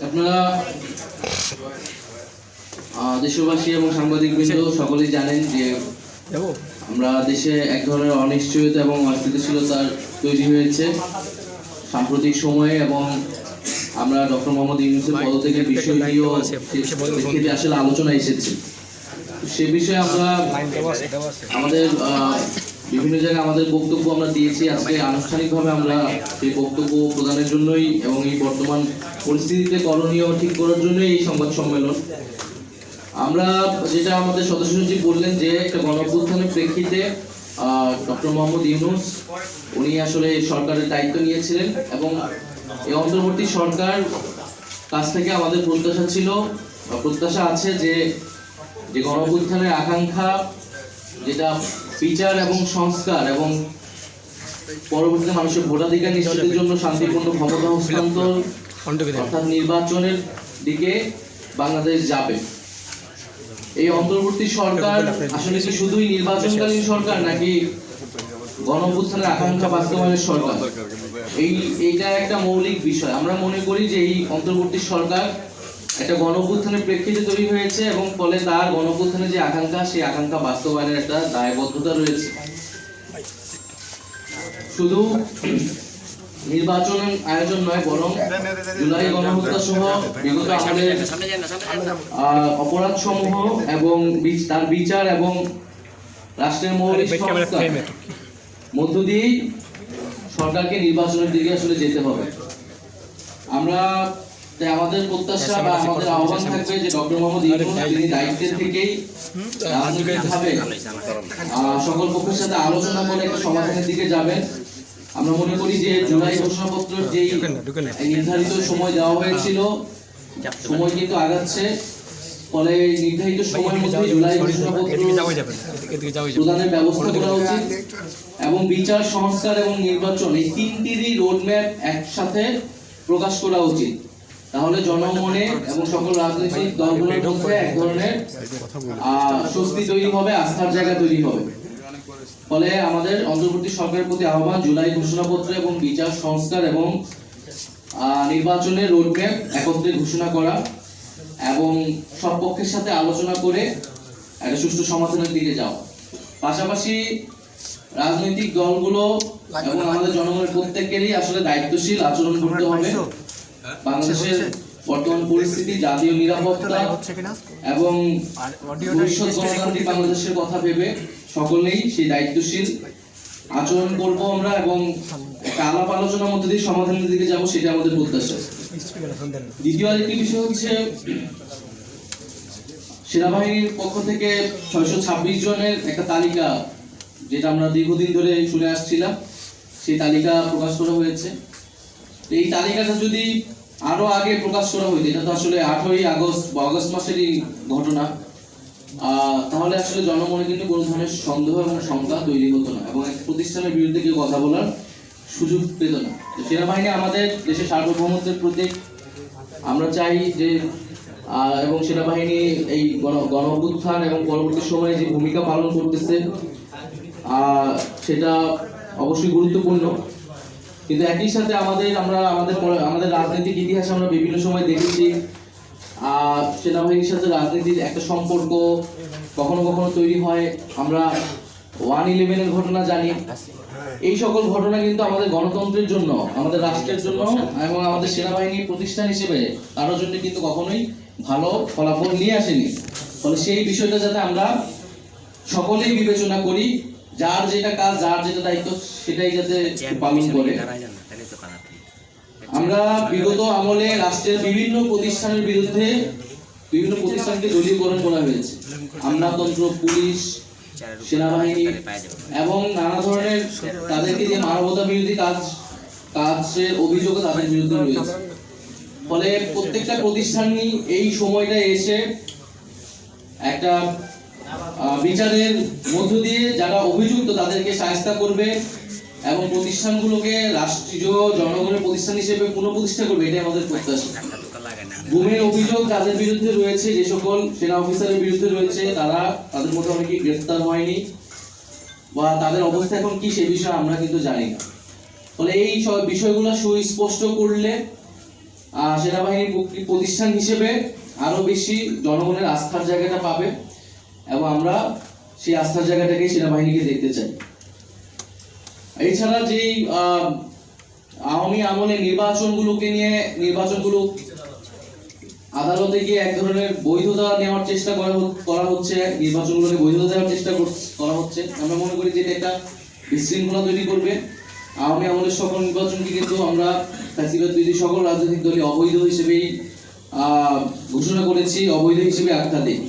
আপনারা দেশবাসী এবং সাংবাদিক বৃন্দ সকলেই জানেন যে আমরা দেশে এক ধরনের অনিশ্চয়তা এবং অস্থিতিশীলতার তৈরি হয়েছে। সাম্প্রতিক সময়ে এবং আমরা ডক্টর মোহাম্মদ ইউনুসের পদ থেকে বিষয়টিও প্রেক্ষিতে আসলে আলোচনা এসেছে। সে বিষয়ে আমরা আমাদের আহ, বিভিন্ন জায়গায় আমাদের বক্তব্য আমরা দিয়েছি। আজকে আনুষ্ঠানিকভাবে আমরা এই বক্তব্য প্রদানের জন্যই এবং এই বর্তমান পরিস্থিতিতে করণীয় ঠিক করার জন্যই এই সংবাদ সম্মেলন। আমরা যেটা আমাদের সদস্য সচিব বললেন যে, একটা গণঅভ্যুত্থানের প্রেক্ষিতে ডক্টর মোহাম্মদ ইউনুস, উনি আসলে সরকারের দায়িত্ব নিয়েছিলেন এবং এই অন্তর্বর্তী সরকার কাছ থেকে আমাদের প্রত্যাশা ছিল প্রত্যাশা আছে যে যে গণঅভ্যুত্থানের আকাঙ্ক্ষা, যেটা বিচার এবং সংস্কার এবং পরবর্তীতে মানুষের ভোটাধিকার নিশ্চিতের জন্য শান্তিপূর্ণ ক্ষমতা হস্তান্তর অর্থাৎ নির্বাচনের দিকে বাংলাদেশ যাবে। এই অন্তর্বর্তী সরকার আসলে কি শুধুই নির্বাচনকালীন সরকার নাকি গণঅভ্যুত্থানের আকাঙ্ক্ষা বাস্তবায়নের সরকার? এই, এইটা একটা মৌলিক বিষয়। আমরা মনে করি যে এই অন্তর্বর্তী সরকার একটা গণঅভ্যুত্থানের প্রেক্ষিতে তৈরি হয়েছে এবং ফলে তার গণঅভ্যুত্থানের যে আকাঙ্ক্ষা সেই আকাঙ্ক্ষা বাস্তবায়নের একটা দায়বদ্ধতা রয়েছে। শুধু নির্বাচন আয়োজন নয় বরং জুলাই গণহত্যা সহ বিগত আমাদের অপরাধ সমূহ এবং তার বিচার এবং রাষ্ট্রের মৌলিক মধ্য দিয়েই সরকারকে নির্বাচনের দিকে আসলে যেতে হবে। আমরা আমাদের প্রত্যাশা বা আমাদের আহ্বান থাকবে যে ডক্টর মোহাম্মদ ইউনুস তিনি থেকেই রাজনৈতিকভাবে সকল পক্ষের সাথে আলোচনা করে একটা সমাধানের দিকে যাবেন আমরা মনে করি যে জুলাই ঘোষণাপত্র যেই নির্ধারিত সময় দেওয়া হয়েছিল সময় কিন্তু আগাচ্ছে। ফলে নির্ধারিত সময়ের মধ্যে জুলাই ঘোষণাপত্র প্রদানের ব্যবস্থা করা উচিত। এবং বিচার সংস্কার এবং নির্বাচন এই তিনটিরই রোডম্যাপ একসাথে প্রকাশ করা উচিত। তাহলে জনমনে এবং সকল রাজনৈতিক দলগুলোর মধ্যে এক ধরনের স্বস্তি তৈরি হবে, আস্থার জায়গা তৈরি হবে। ফলে আমাদের অন্তর্বর্তী সরকারের প্রতি আহ্বান, জুলাই ঘোষণাপত্র এবং বিচার সংস্কার এবং নির্বাচনের রোডম্যাপ একত্রে ঘোষণা করা এবং সব পক্ষের সাথে আলোচনা করে একটা সুষ্ঠু সমাধানের দিকে যাওয়া। পাশাপাশি রাজনৈতিক দলগুলো এবং আমাদের জনগণের প্রত্যেকেরই আসলে দায়িত্বশীল, আচরণ করতে হবে। বাংলাদেশের বর্তমান পরিস্থিতি জাতীয় নিরাপত্তা এবং ভবিষ্যৎ গণতান্ত্রিক বাংলাদেশের কথা ভেবে সকলেই সেই দায়িত্বশীল আচরণ করব আমরা এবং একটা আলাপ আলোচনার মধ্যে দিয়ে সমাধানের দিকে যাব সেটা আমাদের প্রত্যাশা। দ্বিতীয় আরেকটি বিষয় হচ্ছে সেনাবাহিনীর পক্ষ থেকে ছয়শো ছাব্বিশ জনের একটা তালিকা যেটা আমরা দীর্ঘদিন ধরে শুনে আসছিলাম। সেই তালিকা প্রকাশ করা হয়েছে। এই তালিকাটা যদি আরও আগে প্রকাশ করা হইতো, এটা তো আসলে আঠারোই আগস্ট বা আগস্ট মাসেরই ঘটনা। তাহলে আসলে জনমনে কিন্তু কোনো ধরনের সন্দেহ এবং শঙ্কা তৈরি হতো না এবং একটা প্রতিষ্ঠানের বিরুদ্ধে কেউ কথা বলার সুযোগ পেত না। তো সেনাবাহিনী আমাদের দেশের সার্বভৌমত্বের প্রতীক। আমরা চাই যে এবং সেনাবাহিনী এই গণ গণ এবং পরবর্তী সময়ে যে ভূমিকা পালন করতেছে সেটা অবশ্যই গুরুত্বপূর্ণ। কিন্তু একই সাথে আমাদের, আমরা আমাদের আমাদের রাজনৈতিক ইতিহাসে আমরা বিভিন্ন সময় দেখেছি। সেনাবাহিনীর সাথে রাজনীতির একটা সম্পর্ক কখনো কখনো তৈরি হয়। আমরা ওয়ান ইলেভেনের ঘটনা জানি। এই সকল ঘটনা কিন্তু আমাদের গণতন্ত্রের জন্য, আমাদের রাষ্ট্রের জন্য এবং আমাদের সেনাবাহিনী প্রতিষ্ঠান হিসেবে কারোর জন্য কিন্তু কখনোই ভালো ফলাফল নিয়ে আসেনি। ফলে সেই বিষয়টা যাতে আমরা সকলেই বিবেচনা করি যার যেটা কাজ যার যেটা দায়িত্ব সেটাই যাতে পালন করে। আমরা বিগত আমলে রাষ্ট্রের বিভিন্ন প্রতিষ্ঠানের বিরুদ্ধে বিভিন্ন প্রতিষ্ঠানকে দলীয়করণ করা হয়েছে। আমলাতন্ত্র পুলিশ সেনাবাহিনী এবং নানা ধরনের তাদেরকে যে মানবতা বিরোধী কাজ কাজের অভিযোগ তাদের বিরুদ্ধে রয়েছে। ফলে প্রত্যেকটা প্রতিষ্ঠানই এই সময়টা এসে একটা বিচারের মধ্য দিয়ে যারা অভিযুক্ত তাদেরকে সাহায্য করবে এবং প্রতিষ্ঠানগুলোকে রাষ্ট্রীয় জনগণের প্রতিষ্ঠান হিসেবে পুনঃপ্রতিষ্ঠা করবে এটাই আমাদের প্রত্যাশা। গুমের অভিযোগ যাদের বিরুদ্ধে রয়েছে যে সকল সেনা অফিসারের বিরুদ্ধে রয়েছে তারা তাদের মধ্যে অনেকেই গ্রেফতার হয়নি বা তাদের অবস্থা এখন কি সে বিষয়ে আমরা কিন্তু জানি না। ফলে এই সব বিষয়গুলো সুস্পষ্ট করলে আহ, সেনাবাহিনী প্রতি- প্রতিষ্ঠান হিসেবে আরও বেশি জনগণের আস্থার জায়গাটা পাবে। এবং আমরা সেই আস্থার জায়গাটাকে সেনাবাহিনীকে দেখতে চাই। এছাড়া যেই আওয়ামী আমলে নির্বাচনগুলোকে নিয়ে, নির্বাচনগুলো আদালতে গিয়ে এক ধরনের বৈধতা নেওয়ার চেষ্টা করা হচ্ছে নির্বাচনগুলোকে বৈধতা দেওয়ার চেষ্টা কর- হচ্ছে। আমরা মনে করি যে এটা একটা বিশৃঙ্খলা তৈরি করবে। আওয়ামী আমলের সকল নির্বাচনকে কিন্তু আমরা ফ্যাসিবাদ বিরোধী সকল রাজনৈতিক দলই অবৈধ হিসেবেই ঘোষণা করেছি, অবৈধ হিসেবে আখ্যা দিই।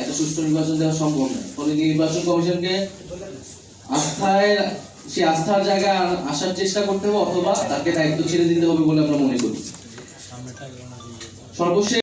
একটা সুষ্ঠু নির্বাচন দেওয়া সম্ভব নয়। ফলে নির্বাচন কমিশনকে আস্থায় সে আস্থার জায়গায় আসার চেষ্টা করতে হবে অথবা তাকে দায়িত্ব ছেড়ে দিতে হবে বলে আমরা মনে করি। সর্বশেষ